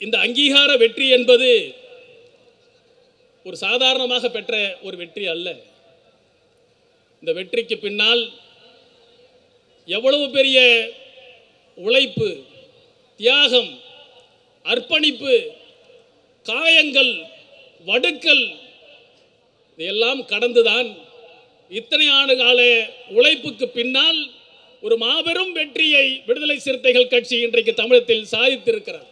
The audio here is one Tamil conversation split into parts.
இந்த அங்கீகார வெற்றி என்பது ஒரு சாதாரணமாக பெற்ற ஒரு வெற்றி அல்ல. இந்த வெற்றிக்கு பின்னால் எவ்வளவு பெரிய உழைப்பு தியாகம் அர்ப்பணிப்பு காயங்கள் வடுக்கல் இதையெல்லாம் கடந்துதான் இத்தனை ஆண்டு கால உழைப்புக்கு பின்னால் ஒரு மாபெரும் வெற்றியை விடுதலை சிறுத்தைகள் கட்சி இன்றைக்கு தமிழகத்தில் சாதித்திருக்கிறது.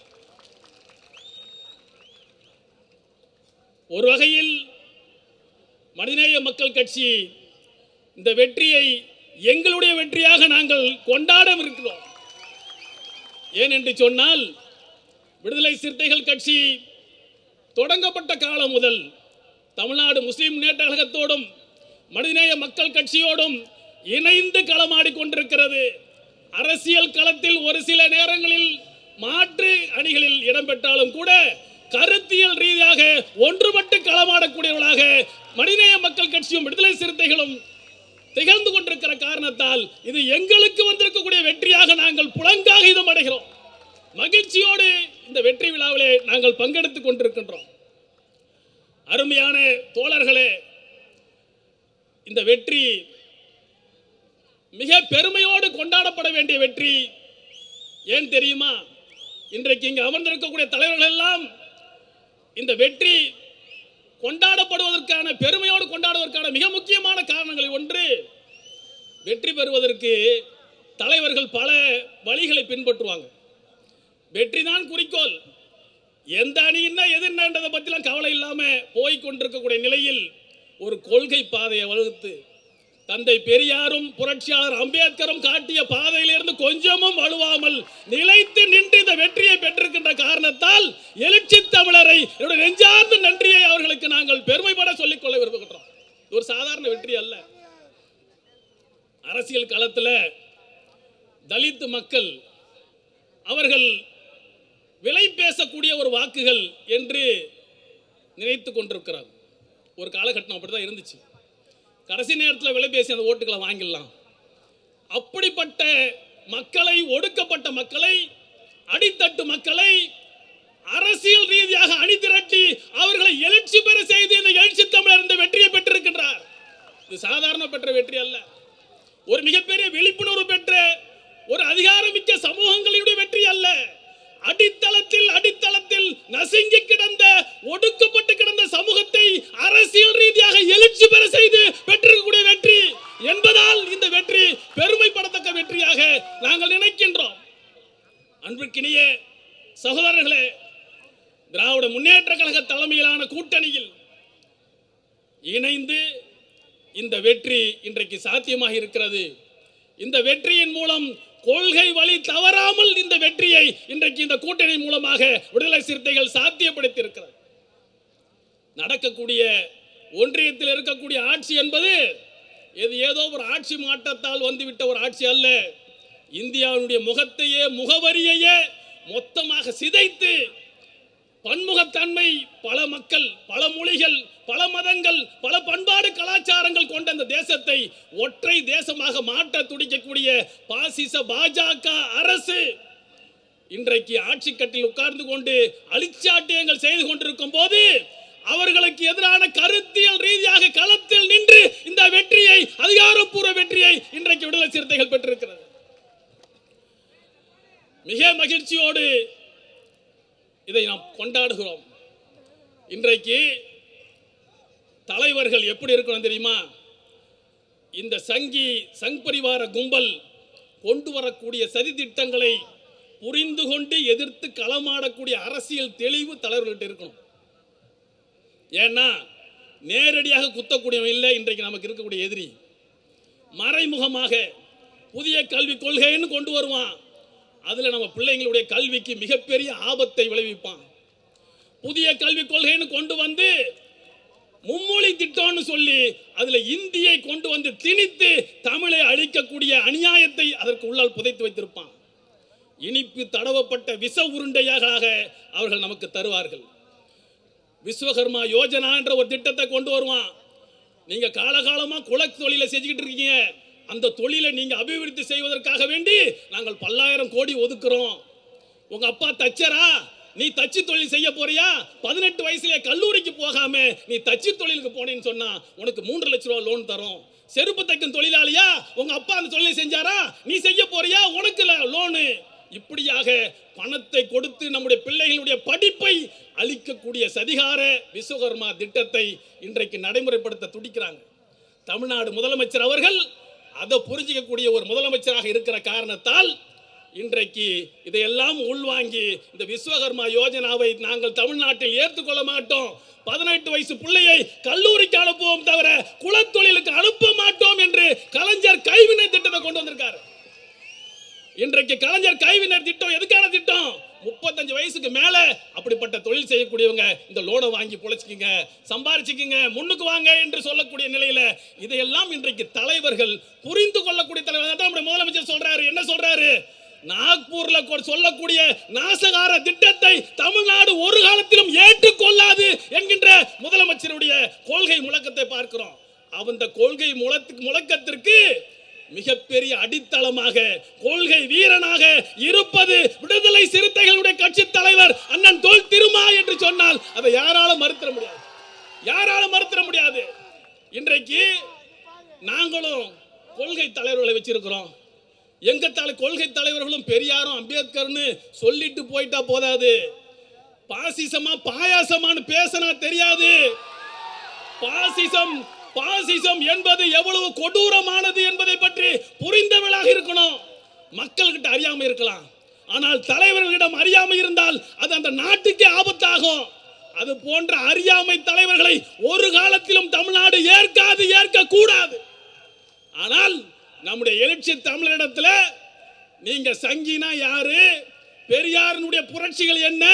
ஒரு வகையில் மனிதநேய மக்கள் கட்சி இந்த வெற்றியை எங்களுடைய வெற்றியாக நாங்கள் கொண்டாட இருக்கிறோம். ஏன் என்று சொன்னால் விடுதலை சிறுத்தைகள் கட்சி தொடங்கப்பட்ட காலம் முதல் தமிழ்நாடு முஸ்லீம் முன்னேற்ற கழகத்தோடும் மனிதநேய மக்கள் கட்சியோடும் இணைந்து களமாடி கொண்டிருக்கிறது. அரசியல் களத்தில் ஒரு சில நேரங்களில் மாற்று அணிகளில் இடம்பெற்றாலும் கூட கருத்தியல் ரீதியாக ஒன்றுபட்டு களமாடக்கூடியவர்களாக மனிதநேய மக்கள் கட்சியும் விடுதலை சிறுத்தைகளும் திகழ்ந்து கொண்டிருக்கிற காரணத்தால் இது எங்களுக்கு வந்திருக்கக்கூடிய வெற்றியாக நாங்கள் புலங்காக இதம் அடைகிறோம். மகிழ்ச்சியோடு இந்த வெற்றி விழாவிலே நாங்கள் பங்கெடுத்துக் கொண்டிருக்கின்றோம். அருமையான தோழர்களே இந்த வெற்றி மிக பெருமையோடு கொண்டாடப்பட வேண்டிய வெற்றி ஏன் தெரியுமா? இன்றைக்கு இங்கு அமர்ந்திருக்கக்கூடிய தலைவர்கள் எல்லாம் இந்த வெற்றி கொண்டாடப்படுவதற்கான பெருமையோடு கொண்டாடுவதற்கான மிக முக்கியமான காரணங்களில் ஒன்று வெற்றி பெறுவதற்கு தலைவர்கள் பல வழிகளை பின்பற்றுவாங்க. வெற்றி தான் குறிக்கோள். எந்த அணி என்ன எது பற்றிலாம் கவலை இல்லாமல் போய் கொண்டிருக்கக்கூடிய நிலையில் ஒரு கொள்கை பாதையை வகுத்து தந்தை பெரியாரும் புரட்சியாளர் அம்பேத்கரும் காட்டிய பாதையிலிருந்து கொஞ்சமும் வலுவாமல் நிலைத்து நின்று இந்த வெற்றியை பெற்றிருக்கின்ற காரணத்தால் எழுச்சி தமிழரை என்னுடைய நெஞ்சார்ந்த நன்றியை அவர்களுக்கு நாங்கள் பெருமைப்பட சொல்லிக் கொள்ள விரும்புகின்றோம் ஒரு சாதாரண வெற்றி அல்ல. அரசியல் களத்தில் தலித் மக்கள் அவர்கள் விலை பேசக்கூடிய ஒரு வாக்குகள் என்று நினைத்து கொண்டிருக்கிறார் ஒரு காலகட்டம் அப்படி தான் இருந்துச்சு. கடைசி நேரத்தில் விலை பேசி அந்த ஓட்டுகளை வாங்கிடலாம். அப்படிப்பட்ட மக்களை ஒடுக்கப்பட்ட மக்களை அடித்தட்டு மக்களை அரசியல் ரீதியாக அணிதிரட்டி அவர்களை எழுச்சி பெற செய்து இந்த எழுச்சி தமிழர் இந்த வெற்றியை பெற்றிருக்கின்றார். இது சாதாரண பெற்ற வெற்றி அல்ல. ஒரு மிகப்பெரிய விழிப்புணர்வு பெற்ற ஒரு அதிகாரமிக்க சமூகங்களுடைய வெற்றி அல்ல. அடித்தளத்தில் அடித்தளத்தில் நசுங்கி கிடந்த ஒடுக்கப்பட்டு கிடந்த சமூகத்தை அரசியல் ரீதியாக எழுச்சி பெற செய்து பெற்றிருக்கக்கூடிய வெற்றி என்பதால் இந்த வெற்றி பெருமைப்படத்தக்க வெற்றியாக நாங்கள் நினைக்கின்றோம். அன்பிற்கினிய சகோதரர்களே திராவிட முன்னேற்ற கழக தலைமையிலான கூட்டணியில் இணைந்து இந்த வெற்றி இன்றைக்கு சாத்தியமாக இருக்கிறது. இந்த வெற்றியின் மூலம் கொள்கை வழி தவறாமல் இந்த வெற்றியை இன்றைக்கு இந்த கூட்டணி மூலமாக விடுதலை சிறுத்தைகள் சாத்தியப்படுத்தி இருக்கிறது நடக்கக்கூடிய ஒன்றியத்தில் இருக்கக்கூடிய ஆட்சி என்பது இது ஏதோ ஒரு ஆட்சி மாற்றத்தால் வந்துவிட்ட ஒரு ஆட்சி அல்ல. இந்தியாவினுடைய முகத்தையே முகவரியையே மொத்தமாக சிதைத்து பன்முகத்தன்மை பல மக்கள் பல மொழிகள் பல மதங்கள் பல பண்பாடு கலாச்சாரங்கள் கொண்ட இந்த தேசத்தை ஒற்றை தேசமாக மாற்ற துடிக்கக்கூடிய பாசிச பாஜக அரசு இன்றைக்கு ஆட்சி கட்டில் உட்கார்ந்து கொண்டு அழிச்சாட்டியங்கள் செய்து கொண்டிருக்கும் போது அவர்களுக்கு எதிரான கருத்தியல் ரீதியாக களத்தில் நின்று இந்த வெற்றியை அதிகாரப்பூர்வ வெற்றியை இன்றைக்கு விடுதலை சிறுத்தைகள் பெற்றிருக்கிறது. மிக மகிழ்ச்சியோடு இதை நாம் கொண்டாடுகிறோம். இன்றைக்கு தலைவர்கள் எப்படி இருக்கணும் தெரியுமா? இந்த சங்கி சங் பரிவார கும்பல் கொண்டு வரக்கூடிய சதி திட்டங்களை புரிந்து கொண்டு எதிர்த்து களமாடக்கூடிய அரசியல் தெளிவு தலைவர்கள்ட்ட இருக்கணும். ஏன்னா நேரடியாக குத்தக்கூடியவன் இல்லை இன்றைக்கு நமக்கு இருக்கக்கூடிய எதிரி. மறைமுகமாக புதிய கல்விக் கொள்கைன்னு கொண்டு வருவான். அதில் நம்ம பிள்ளைங்களுடைய கல்விக்கு மிகப்பெரிய ஆபத்தை விளைவிப்பான். புதிய கல்விக் கொள்கைன்னு கொண்டு வந்து மும்மொழி திட்டம்னு சொல்லி அதில் இந்தியை கொண்டு வந்து திணித்து தமிழை அழிக்கக்கூடிய அநியாயத்தை அதற்கு உள்ளால் புதைத்து வைத்திருப்பான். இனிப்பு தடவப்பட்ட விஷ உருண்டையாக அவர்கள் நமக்கு தருவார்கள். விஸ்வகர்மா யோஜனா என்ற ஒரு திட்டத்தை கொண்டு வருவான். நீங்கள் காலகாலமாக குலத் தொழிலை செஞ்சுக்கிட்டு இருக்கீங்க. அந்த தொழிலை நீங்கள் அபிவிருத்தி செய்வதற்காக வேண்டி நாங்கள் பல்லாயிரம் கோடி ஒதுக்குறோம். உங்கள் அப்பா தச்சரா? நீ தச்சு தொழில் செய்ய போறியா? பதினெட்டு வயசுலயே கல்லூரிக்கு போகாம நீ தச்சு தொழிலுக்கு போனேன்னு சொன்னா உனக்கு மூன்று லட்ச ரூபா லோன் தரும். செருப்பு தைக்கும் தொழிலாளியா? உங்க அப்பா அந்த தொழிலை செஞ்சாரா? நீ செய்ய போறியா? உனக்கு லோனு இப்படியாக பணத்தை கொடுத்து நம்முடைய பிள்ளைகளுடைய படிப்பை அளிக்கக்கூடிய சதிகார விஸ்வகர்மா திட்டத்தை இன்றைக்கு நடைமுறைப்படுத்த துடிக்கிறாங்க. தமிழ்நாடு முதலமைச்சர் அவர்கள் அதை புரிஞ்சிக்கக்கூடிய ஒரு முதலமைச்சராக இருக்கிற காரணத்தால் இன்றைக்கு இதையெல்லாம் உள்வாங்கி இந்த விஸ்வகர்மா யோஜனாவை நாங்கள் தமிழ்நாட்டில் ஏற்றுக்கொள்ள மாட்டோம். பதினெட்டு வயசு பிள்ளையை கல்லூரிக்கு அனுப்புவோம் தவிர குலத்தொழிலுக்கு அனுப்ப மாட்டோம் என்று கலைஞர் கைவினை திட்டத்தை கொண்டு வந்திருக்காரு. இன்றைக்கு கலைஞர் கைவினர் திட்டம் எதுக்கான திட்டம்? முப்பத்தஞ்சு வயசுக்கு மேல அப்படிப்பட்ட தொழில் செய்யக்கூடியவங்க இந்த லோனை வாங்கி பொழைச்சிக்கிங்க சம்பாரிச்சுக்கிங்க முன்னுக்கு வாங்க என்று சொல்லக்கூடிய நிலையில இதையெல்லாம் இன்றைக்கு தலைவர்கள் புரிந்து கொள்ளக்கூடிய தலைவர். தான் நம்முடைய முதலமைச்சர் சொல்றாரு. என்ன சொல்றாரு? நாக்பூர்ல கொ- சொல்லக்கூடிய நாசகார திட்டத்தை தமிழ்நாடு ஒரு காலத்திலும் ஏற்றுக்கொள்ளாது என்கின்ற முதலமைச்சருடைய கொள்கை முழக்கத்தை பார்க்கிறோம். அந்த கொள்கை முழக்கத்திற்கு மிகப்பெரிய அடித்தளமாக கொள்கை வீரனாக இருப்பது விடுதலை சிறுத்தைகளுடைய கட்சி தலைவர் அண்ணன் தொல் திருமா என்று சொன்னால் அதை யாராலும் மறுத்திட முடியாது. யாராலும் மறுத்திட முடியாது. இன்றைக்கு நாங்களும் கொள்கை தலைவர்களை வச்சிருக்கிறோம். எங்க தலை கொள்கை தலைவர்களும் பெரியாரும் அம்பேத்கர்னு சொல்லிட்டு போயிட்டா போதாது. பாசிசமா பாயாசமான்னு பேசினா தெரியாது. பாசிசம் பாசிசம் என்பது எவ்வளவு கொடூரமானது என்பதை பற்றி புரிந்தவளாக இருக்கணும் மக்கள்கிட்ட அறியாமல் இருக்கலாம். ஆனால் தலைவர்களிடம் அறியாமை இருந்தால் அது அந்த நாட்டுக்கே ஆபத்தாகும். அது போன்ற அறியாமை தலைவர்களை ஒரு காலத்திலும் தமிழ்நாடு ஏற்காது ஏற்க கூடாது ஆனால் நம்முடைய எழுச்சி தமிழரிடத்தில் நீங்க சங்கினா யாரு? பெரியாரினுடைய புரட்சிகள் என்ன?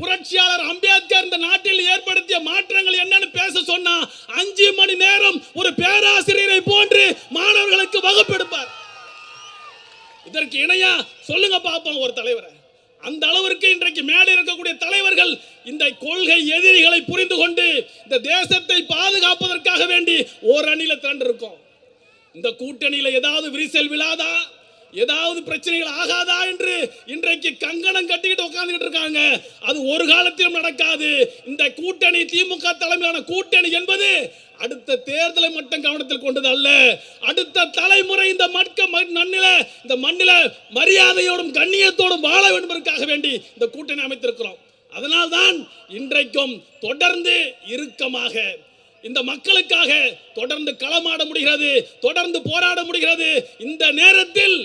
புரட்சியாளர் அம்பேத்கர் இந்த நாட்டில் ஏற்படுத்திய மாற்றங்கள் என்னன்னு பேச சொன்னா அஞ்சு மணி நேரம் ஒரு பேராசிரியரை போன்று மாணவர்களுக்கு இதற்கு இணையா சொல்லுங்க பார்ப்போம் ஒரு தலைவரை. அந்த அளவிற்கு இன்றைக்கு மேலே இருக்கக்கூடிய தலைவர்கள் இந்த கொள்கை எதிரிகளை புரிந்து கொண்டு இந்த தேசத்தை பாதுகாப்பதற்காக வேண்டி ஓர் அணியில திரண்டு இந்த கூட்டணியில ஏதாவது விரிசல் விழாதா? ஏதாவது பிரச்சனைகள் ஆகாதா என்று இன்றைக்கு கங்கணம் கட்டிக்கிட்டு உட்கார்ந்துட்டு இருக்காங்க. அது ஒரு காலத்திலும் நடக்காது. இந்த கூட்டணி திமுக தலைமையிலான கூட்டணி என்பது அடுத்த தேர்தலை மட்டும் கவனத்தில் கொண்டது அல்ல. அடுத்த தலைமுறை இந்த மட்க மண்ணில இந்த மண்ணில மரியாதையோடும் கண்ணியத்தோடும் வாழ வேண்டும் வேண்டி இந்த கூட்டணி அமைத்திருக்கிறோம். அதனால்தான் இன்றைக்கும் தொடர்ந்து இறுக்கமாக இந்த மக்களுக்காக தொடர்ந்து களமாட முடிகிறது தொடர்ந்து போராட முடிகிறது. இந்த நேரத்தில்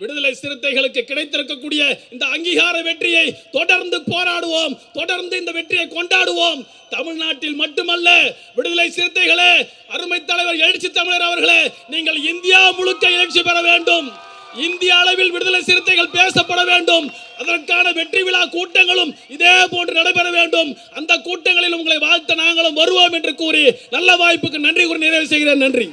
விடுதலை சிறுத்தைகளுக்கு கிடைத்திருக்கக்கூடிய இந்த அங்கீகார வெற்றியை தொடர்ந்து போராடுவோம் தொடர்ந்து இந்த வெற்றியை கொண்டாடுவோம். தமிழ்நாட்டில் மட்டுமல்ல விடுதலை சிறுத்தைகளே அருமை தலைவர் எழுச்சி தமிழர் அவர்களே நீங்கள் இந்தியா முழுக்க எழுச்சி பெற வேண்டும். இந்திய அளவில் விடுதலை சிறுத்தைகள் பேசப்பட வேண்டும். அதற்கான வெற்றி விழா கூட்டங்களும் இதே போன்று நடைபெற வேண்டும். அந்த கூட்டங்களில் உங்களை வாழ்த்த நாங்களும் வருவோம் என்று கூறி நல்ல வாய்ப்புக்கு நன்றி கூறி நிறைவு செய்கிறேன். நன்றி.